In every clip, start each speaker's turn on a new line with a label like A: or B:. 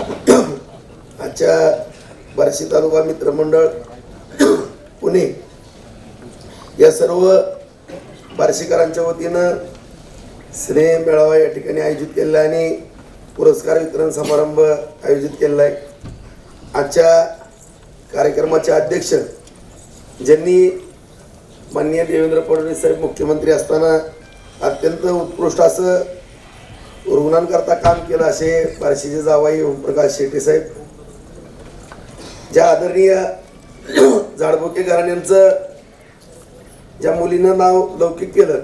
A: आजच्या बार्शी तालुका मित्रमंडळ पुणे या सर्व बार्शीकरांच्या वतीनं स्नेह मेळावा या ठिकाणी आयोजित केलेला आहे आणि पुरस्कार वितरण समारंभ आयोजित केलेला आहे. आजच्या कार्यक्रमाचे अध्यक्ष ज्यांनी माननीय देवेंद्र फडणवीस साहेब मुख्यमंत्री असताना अत्यंत उत्कृष्ट असं रुग्णांकरता काम केलं असे बार्शीचे जावाई ओमप्रकाश शेट्टी साहेब. ज्या आदरणीय झाडबोके घराण्यांचं ज्या मुलीनं नाव लौकिक केलं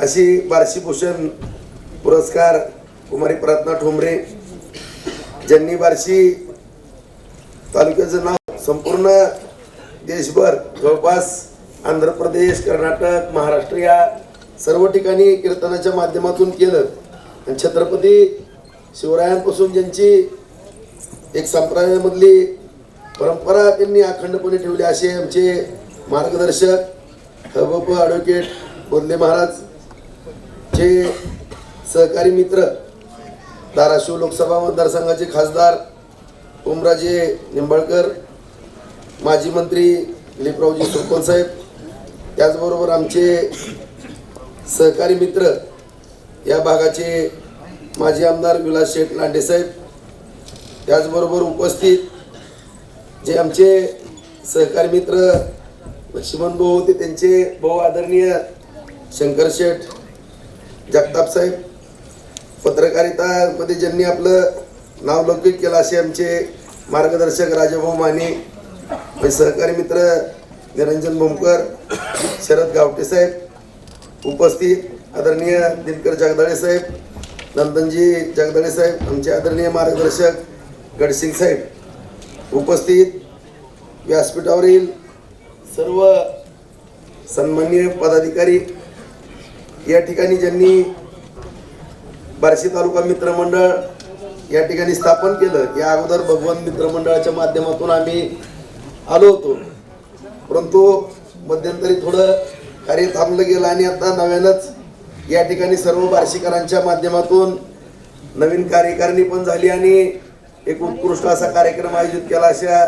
A: अशी बार्शी भूषण पुरस्कार कुमारी प्रार्थना ठोंबरे ज्यांनी बार्शी तालुक्याचं नाव संपूर्ण देशभर जवळपास आंध्र प्रदेश कर्नाटक महाराष्ट्र या सर्व ठिकाणी कीर्तनाच्या माध्यमातून केलं. छत्रपती शिवरायांपासून ज्यांची एक संप्रदायामधली परंपरा त्यांनी अखंडपणे ठेवली असे आमचे मार्गदर्शक हबप ॲडव्होकेट बोधले महाराज चे सहकारी मित्र धाराशिव लोकसभा मतदारसंघाचे खासदार ओमराजे निंबाळकर माजी मंत्री दिलीपरावजी सुरकोल साहेब त्याचबरोबर आमचे सहकारी मित्र या भागाचे माजी आमदार विलास शेठ लांडेसाहेब त्याचबरोबर उपस्थित जे आमचे सहकारी मित्र लक्ष्मण भाऊ होते त्यांचे भाऊ आदरणीय शंकर शेठ जगताप साहेब पत्रकारितामध्ये ज्यांनी आपलं नाव लौकिक केलं असे आमचे मार्गदर्शक राजाभाऊ माने सहकारी मित्र निरंजन भोमकर शरद गावटे साहेब उपस्थित आदरणीय दिनकर जगदाळे साहेब नंदनजी जगदाळे साहेब आमचे आदरणीय मार्गदर्शक गडसिंग साहेब उपस्थित व्यासपीठावरील सर्व सन्माननीय पदाधिकारी या ठिकाणी ज्यांनी बार्शी तालुका मित्रमंडळ या ठिकाणी स्थापन केलं या अगोदर भगवान मित्रमंडळाच्या माध्यमातून आम्ही आलो होतो. परंतु मध्यंतरी थोडं कार्य थांबलं गेलं आणि आता नव्यानंच या ठिकाणी सर्व बार्शीकरांच्या माध्यमातून नवीन कार्यकारिणी पण झाली आणि एक उत्कृष्ट असा कार्यक्रम आयोजित केला. अशा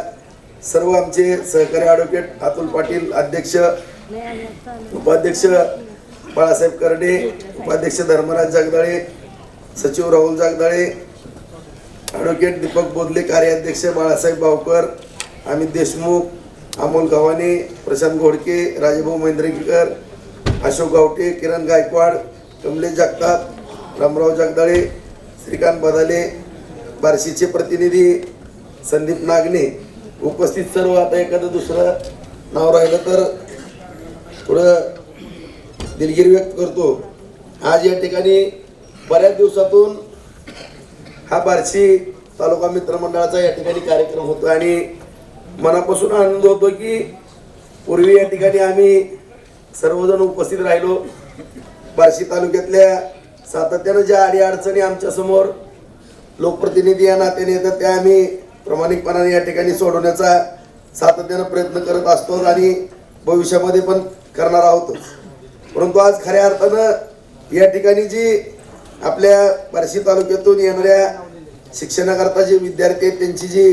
A: सर्व आमचे सहकारी ॲडव्होकेट अतुल पाटील अध्यक्ष उपाध्यक्ष बाळासाहेब कर्डे उपाध्यक्ष धर्मराज जगदाळे सचिव राहुल जगदाळे ॲडव्होकेट दीपक बोदले कार्याध्यक्ष बाळासाहेब बावकर अमित देशमुख अमोल गव्हाणे प्रशांत घोडके राजभाऊ महेंद्रेकर अशोक गावटे किरण गायकवाड कमलेश जगताप रामराव जगदाळे श्रीकांत बदाले बार्शीचे प्रतिनिधी संदीप नागने उपस्थित सर्व. आता एखादं दुसरं नाव राहिलं तर थोडं दिलगिरी व्यक्त करतो. आज या ठिकाणी बऱ्याच दिवसातून हा बार्शी तालुका मित्रमंडळाचा या ठिकाणी कार्यक्रम होतो आणि मनापासून आनंद होतो की पूर्वी या ठिकाणी आम्ही सर्वजण उपस्थित राहिलो. बार्शी तालुक्यातल्या सातत्यानं ज्या अडीअडचणी आमच्यासमोर लोकप्रतिनिधी या नात्याने येतात त्या आम्ही प्रामाणिकपणाने या ठिकाणी सोडवण्याचा सातत्यानं प्रयत्न करत असतो आणि भविष्यामध्ये पण करणार आहोत परंतु आज खऱ्या अर्थानं या ठिकाणी जी आपल्या बार्शी तालुक्यातून येणाऱ्या शिक्षणाकरता जे विद्यार्थी आहेत त्यांची जी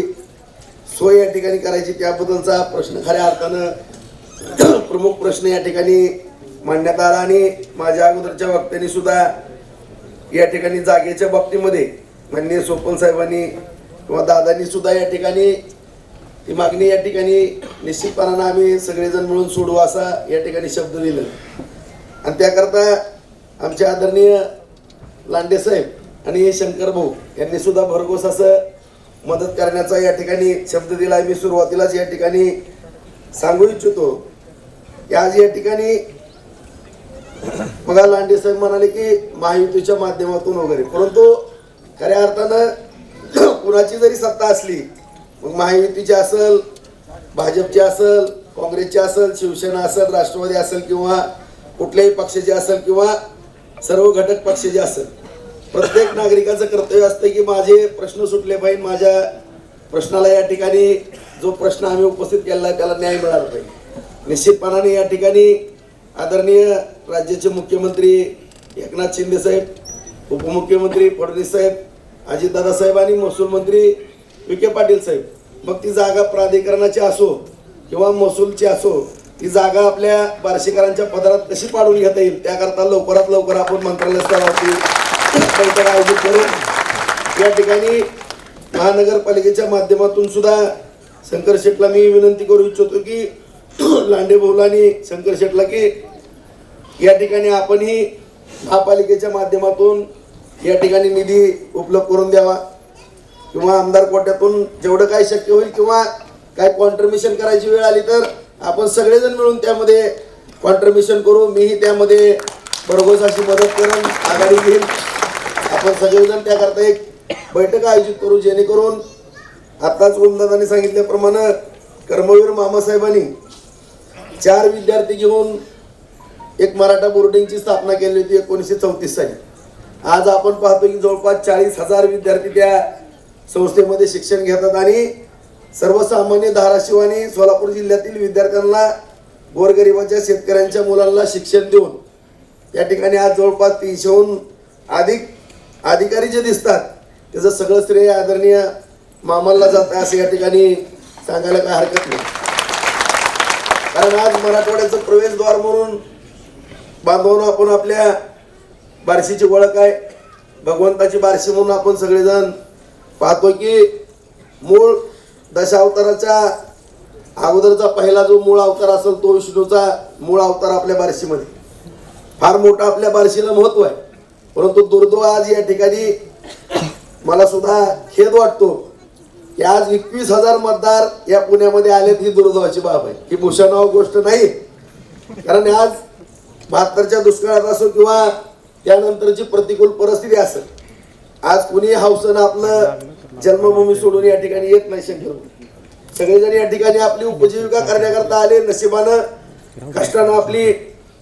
A: सोय या ठिकाणी करायची त्याबद्दलचा प्रश्न खऱ्या अर्थानं प्रमुख प्रश्न या ठिकाणी मांडण्यात आला आणि माझ्या अगोदरच्या वक्त्यांनी सुद्धा या ठिकाणी जागेच्या बाबतीमध्ये माननीय सोपन साहेबांनी किंवा दादांनी सुद्धा या ठिकाणी ही मागणी या ठिकाणी निश्चितपणानं आम्ही सगळेजण मिळून सोडू असा या ठिकाणी शब्द दिलं आणि त्याकरता आमचे आदरणीय लांडे साहेब आणि शंकर भाऊ यांनी सुद्धा भरघोस असं मदत करण्याचा या ठिकाणी शब्द दिला. मी सुरुवातीलाच या ठिकाणी सांगू इच्छितो की आज या ठिकाणी मग लांडे साहेब म्हणाले की महायुतीच्या माध्यमातून वगैरे. परंतु खऱ्या अर्थानं कुणाची जरी सत्ता असली मग महायुतीची असेल भाजपची असेल काँग्रेसची असेल शिवसेना असेल राष्ट्रवादी असेल किंवा कुठल्याही पक्षाची असेल किंवा सर्व घटक पक्षाचे असेल प्रत्येक नागरिकाचं कर्तव्य असतं की माझे प्रश्न सुटले पाहिजे माझ्या प्रश्नाला या ठिकाणी जो प्रश्न आम्ही उपस्थित केला आहे त्याला न्याय मिळाला पाहिजे निश्चितपणाने या ठिकाणी आदरणीय राज्याचे मुख्यमंत्री एकनाथ शिंदे साहेब उपमुख्यमंत्री फडणवीस साहेब अजितदादा साहेब आणि महसूल मंत्री विखे पाटील साहेब मग ती जागा प्राधिकरणाची असो किंवा महसूलची असो ती जागा आपल्या बार्शीकरांच्या पदरात कशी पाडून घेता येईल त्याकरता लवकरात लवकर आपण मंत्रालय स्तरावरती बैठक आयोजित करून या ठिकाणी महानगरपालिकेच्या माध्यमातून सुद्धा शंकर शेटला मी विनंती करू इच्छितो की लांडे भाऊला आणि शंकर शेटला की या ठिकाणी आपणही महापालिकेच्या माध्यमातून या ठिकाणी निधी उपलब्ध करून द्यावा. किंवा आमदार कोट्यातून जेवढं काय शक्य होईल किंवा काय कॉन्ट्रीब्युशन करायची वेळ आली तर आपण सगळेजण मिळून त्यामध्ये कॉन्ट्रीब्युशन करू. मीही त्यामध्ये भरघोस अशी मदत करून आघाडी घेईन. आपण सगळेजण त्याकरता एक बैठक आयोजित करू जेणेकरून आत्ताच ओमदादांनी सांगितल्याप्रमाणे कर्मवीर मामासाहेबांनी चार विद्यार्थी घेऊन एक मराठा बोर्डिंगची स्थापना केली होती एकोणीसशे चौतीस साली. आज आपण पाहतो की जवळपास चाळीस हजार विद्यार्थी त्या संस्थेमध्ये शिक्षण घेतात आणि सर्वसामान्य धाराशिव आणि सोलापूर जिल्ह्यातील विद्यार्थ्यांना गोरगरिबाच्या शेतकऱ्यांच्या मुलांना शिक्षण देऊन या ठिकाणी आज जवळपास तीनशेहून अधिक अधिकारी जे दिसतात. त्याचं सगळं श्रेय आदरणीय मामाला जात आहे असं या ठिकाणी सांगायला काय हरकत नाही. कारण आज मराठवाड्याचं प्रवेशद्वार म्हणून बांधवून आपण आपल्या बारशीची ओळख आहे. भगवंताची बारशी म्हणून आपण सगळेजण पाहतो की मूळ दशावताराच्या अगोदरचा पहिला जो मूळ अवतार असेल तो विष्णूचा मूळ अवतार आपल्या बारशीमध्ये. फार मोठा आपल्या बारशीला महत्त्व आहे. परंतु दुर्दैव आज या ठिकाणी मला सुद्धा खेद वाटतो की आज एकवीस हजार मतदार या पुण्यामध्ये आलेत ही दुर्दैवाची बाब आहे. ही भूषणाव गोष्ट नाही. कारण आज बहात्तरच्या दुष्काळात असो किंवा त्यानंतरची प्रतिकूल परिस्थिती असेल आज कुणी हौसनं आपलं जन्मभूमी सोडून या ठिकाणी येत नाही शक्य सगळेजण या ठिकाणी आपली उपजीविका करण्याकरता आले नशिबानं कष्टानं आपली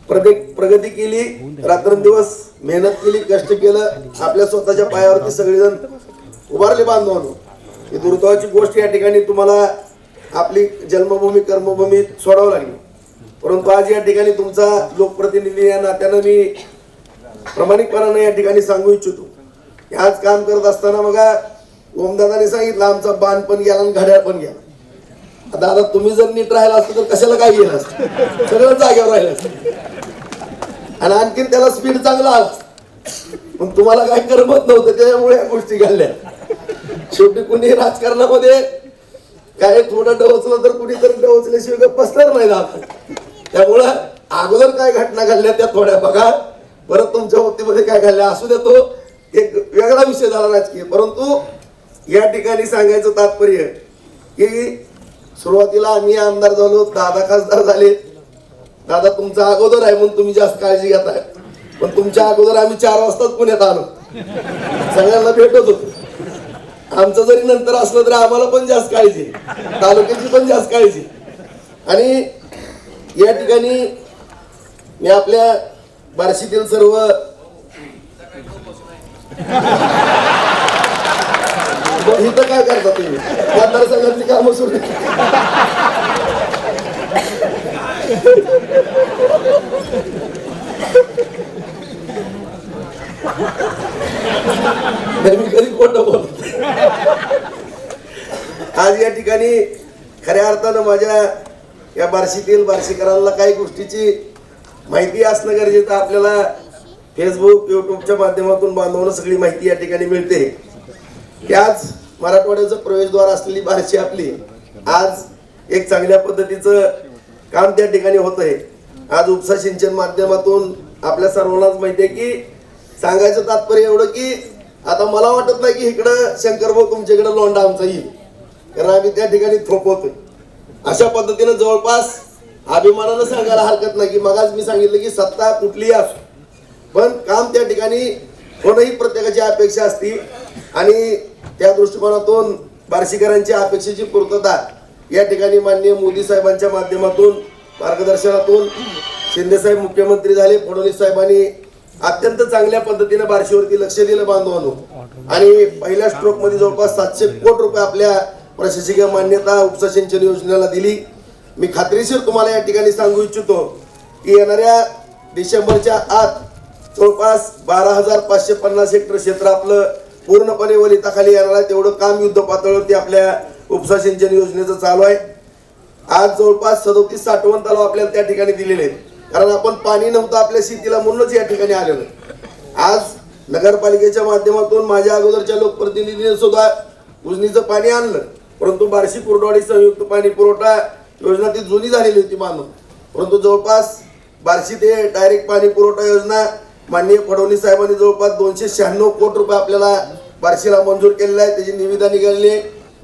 A: प्रगती केली रात्रंदिवस मेहनत केली कष्ट केलं आपल्या स्वतःच्या पायावरती सगळेजण उभारले बांधवांनो. ही दुर्दैवाची गोष्ट या ठिकाणी तुम्हाला आपली जन्मभूमी कर्मभूमी सोडावं लागली. परंतु आज या ठिकाणी तुमचा लोकप्रतिनिधी या नात्यानं मी प्रामाणिकपणाने या ठिकाणी सांगू इच्छितो. आज काम करत असताना बघा ओमदादाने सांगितलं आमचा बाण पण गेला आणि घड्याळ पण गेला. आता आता तुम्ही जर नीट राहिला असतं तर कशाला काय गेलं असतं सगळं जागेवर राहिलं असतं. आणि आणखीन त्याला स्पीड चांगला आला पण तुम्हाला काय करमत नव्हतं त्याच्यामुळे या गोष्टी घडल्या. शेवटी कुणी राजकारणामध्ये काय थोडं डवचलं तर कुणी तरी डवचल्याशिवाय गप्प बसणार नाही आपण त्यामुळं अगोदर काय घटना घडल्या त्या थोड्या बघा. परत तुमच्या बाबतीमध्ये काय घडल्या असू देतो एक वेगळा विषय झाला राजकीय. परंतु या ठिकाणी सांगायचं तात्पर्य की सुरुवातीला आम्ही आमदार झालो दादा खासदार झाले. दादा तुमचा अगोदर आहे म्हणून तुम्ही जास्त काळजी घेताय. पण तुमच्या अगोदर आम्ही चार वाजताच पुण्यात आलो. सगळ्यांना भेटत होतो. आमचं जरी नंतर असलं तरी आम्हाला पण जास्त काळजी तालुक्याची पण जास्त काळजी आणि या ठिकाणी मी आपल्या बार्शीतील सर्व इथं काय करता तुम्ही? मतदारसंघातली कामं सुरू मी कधी आज या ठिकाणी खऱ्या अर्थानं माझ्या या बार्शीतील बार्शीकरांना काही गोष्टीची माहिती असणं गरजेचं आपल्याला फेसबुक युट्यूबच्या माध्यमातून बांधवणं सगळी माहिती या ठिकाणी मिळते. की आज मराठवाड्याचं प्रवेशद्वार असलेली बार्शी आपली आज एक चांगल्या पद्धतीचं काम त्या ठिकाणी होत आहे आज उपसा सिंचन माध्यमातून आपल्या सर्वांनाच माहिती आहे की सांगायचं तात्पर्य एवढं की आता मला वाटत नाही की इकडं शंकरभाऊ तुमच्याकडे लोंडा आमचा येईल. कारण आम्ही त्या ठिकाणी थोपवतोय. अशा पद्धतीनं जवळपास अभिमानानं सांगायला हरकत नाही की मगाच मी सांगितलं की सत्ता कुठलीही असो. पण काम त्या ठिकाणी होणंही प्रत्येकाची अपेक्षा असती आणि त्या दृष्टिकोनातून बार्शीकरांची अपेक्षेची पूर्तता या ठिकाणी माननीय मोदी साहेबांच्या माध्यमातून मार्गदर्शनातून शिंदेसाहेब मुख्यमंत्री झाले फडणवीस साहेबांनी अत्यंत चांगल्या पद्धतीने बार्शीवरती लक्ष दिलं बांधवांनो. आणि पहिल्या स्ट्रोकमध्ये जवळपास सातशे कोटी रुपये आपल्या प्रशासकीय मान्यता उपसा सिंचन योजनेला दिली. मी खात्रीशीर तुम्हाला या ठिकाणी सांगू इच्छितो की येणाऱ्या डिसेंबरच्या आत जवळपास बारा हजार पाचशे पन्नास हेक्टर क्षेत्र आपलं पूर्णपणे वलिताखाली येणार आहे. तेवढं काम युद्ध पातळीवरती आपल्या उपसा सिंचन योजनेचं चालू आहे. आज जवळपास सदोतीस साठवण तलाव आपल्याला त्या ठिकाणी दिलेले आहेत. कारण आपण पाणी नव्हतं आपल्या शेतीला म्हणूनच या ठिकाणी आलेलो आज नगरपालिकेच्या माध्यमातून माझ्या अगोदरच्या लोकप्रतिनिधीने सुद्धा उजनीचं पाणी आणलं. परंतु बार्शी कुर्डवाडी संयुक्त पाणी पुरवठा योजना ती जुनी झालेली होती मानून. परंतु जवळपास बार्शी ते डायरेक्ट पाणी पुरवठा योजना माननीय फडणवीस साहेबांनी जवळपास दोनशे शहाण्णव कोटी रुपये आपल्याला बार्शीला मंजूर केलेला आहे. त्याची निविदा निघालेली आहे.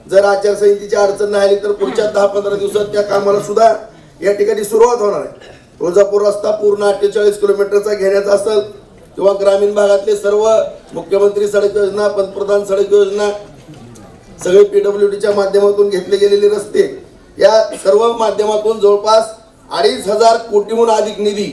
A: जर आचारसंहितेची अडचण नाही आली तर पुढच्या दहा पंधरा दिवसात त्या कामाला सुद्धा या ठिकाणी सुरुवात होणार आहे. तुळजापूर रस्ता पूर्ण अठ्ठेचाळीस किलोमीटरचा घेण्याचा असेल किंवा ग्रामीण भागातले सर्व मुख्यमंत्री सडक योजना पंतप्रधान सडक योजना सगळे पीडब्ल्यू डीच्या माध्यमातून घेतले गेलेले रस्ते या सर्व माध्यमातून जवळपास अडीच हजार कोटीहून अधिक निधी